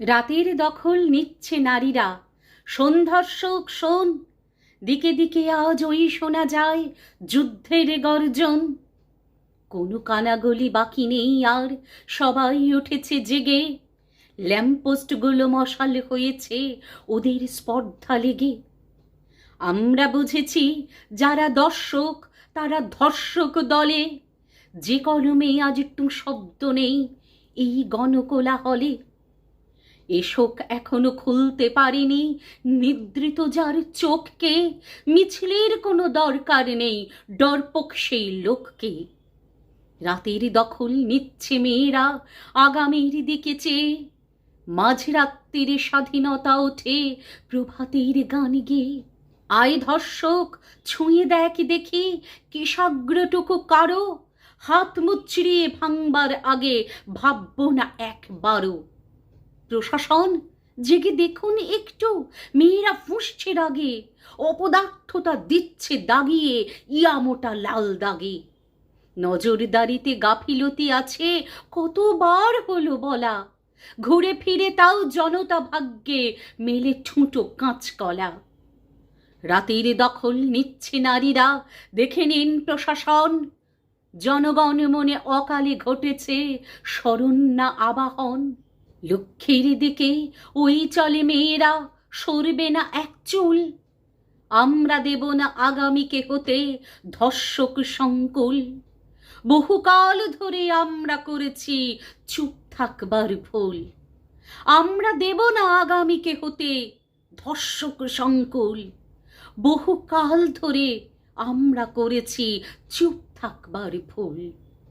রাতের দখল নিচ্ছে নারীরা। সন্ধ্যার্ষক শোন। দিকে দিকে আজ ওই শোনা যায় যুদ্ধের গর্জন। কোনো কানাগলি বাকি নেই আর সবাই উঠেছে জেগে। ল্যাম্পপোস্টগুলো মশাল হয়েছে ওদের স্পর্ধা লেগে। আমরা বুঝেছি যারা দর্শক, তারা ধর্ষক দলে। যে কলমে আজ একটু শব্দ নেই, এই গণকোলাহলে এশোক এখনও খুলতে পারেনি। নিদ্রিত যার চোখকে, মিছিলের কোনো দরকার নেই ডরপক সেই লোককে। রাতের দখল নিচ্ছে মেয়েরা আগামীর দিকে চেয়ে। মাঝরাত্রিরে স্বাধীনতা ওঠে প্রভাতের গান গেয়ে। আয় ধর্ষক, ছুঁয়ে দেখ দেখি কেশাগ্রটুকু কারও। হাত মুচড়িয়ে ভাঙবার আগে ভাবব না একবারও। প্রশাসন, জেগে দেখুন একটু। মেয়েরা ফুঁসছে রাগে অপদার্থতা দিচ্ছে দাগিয়ে, ইয়ামোটা লাল দাগে। নজরদারিতে গাফিলতি আছে, কতবার হলো বলা। ঘুরে ফিরে তাও জনতা ভাগ্যে মেলে ঠুঁটো কাঁচকলা রাতের দখল নিচ্ছে নারীরা, দেখে নিন প্রশাসন। জনগণ মনে অকালে ঘটেছে স্মরণ না আবাহন। লক্ষ্যের দিকে ওই চলে মেয়েরা সরবে না এক চুল। আমরা দেব না আগামীকে হতে ধর্ষক সংকুল। বহুকাল ধরে আমরা করেছি চুপ থাকবার ভুল। আমরা দেব না আগামীকে হতে ধর্ষক সংকুল। বহুকাল ধরে আমরা করেছি চুপ থাকবার ভুল।